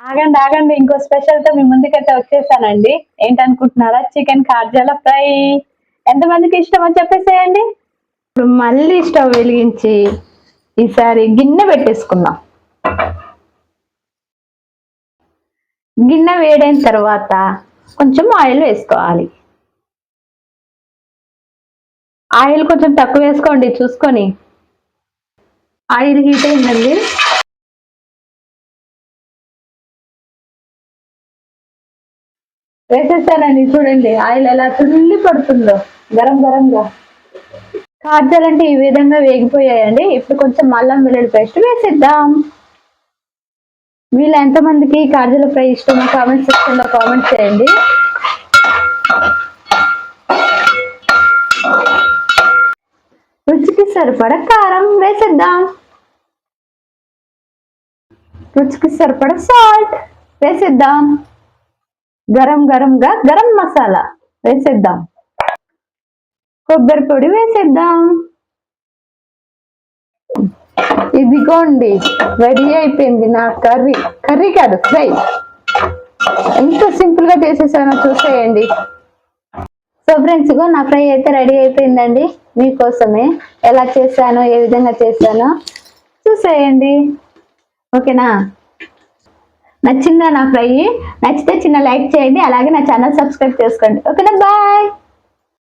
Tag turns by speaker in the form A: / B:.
A: ఆగండి ఆగండి. ఇంకో స్పెషల్తో మీ ముందుకైతే వచ్చేసానండి. ఏంటనుకుంటున్నారా? చికెన్ కాజాల ఫ్రై ఎంతమందికి ఇష్టమో చెప్పేసేయండి. ఇప్పుడు మళ్ళీ స్టవ్ వెలిగించి ఈసారి గిన్నె పెట్టేసుకుందాం. గిన్నె వేడైన తర్వాత కొంచెం ఆయిల్ వేసుకోవాలి. ఆయిల్ కొంచెం తక్కువ వేసుకోండి చూసుకొని. ఆయిల్ హీట్ అయిందండి. వేసేసానండి చూడండి. ఆయిల్ ఎలా తుల్లి పడుతుందో గరం గరంగా. కాజాలంటే ఈ విధంగా వేగిపోయాయండి. ఇప్పుడు కొంచెం అల్లం వెల్లుల్లి పేస్ట్ వేసేద్దాం. వీళ్ళు ఎంతమందికి కాజాల ఫ్రై ఇష్టమో కామెంట్ సెక్షన్లో కామెంట్ చేయండి. రుచికి సరిపడ కారం వేసేద్దాం. రుచికి సరిపడ సాల్ట్ వేసేద్దాం. గరం గరంగా గరం మసాలా వేసేద్దాం. కొబ్బరి పొడి వేసేద్దాం. ఇదిగోండి రెడీ అయిపోయింది నా కర్రీ. కర్రీ కాదు ఫ్రై. ఎంత సింపుల్గా చేసేసానో చూసేయండి. సో ఫ్రెండ్స్ ఇగో నా ఫ్రై అయితే రెడీ అయిపోయిందండి. మీకోసమే ఎలా చేశానో ఏ విధంగా చేశానో చూసేయండి. ఓకేనా? నచ్చిందా నా ఫ్రై నచ్చితే చిన్న లైక్ చేయండి అలాగే నా ఛానల్ సబ్స్క్రైబ్ చేసుకోండి. ఓకేనా బాయ్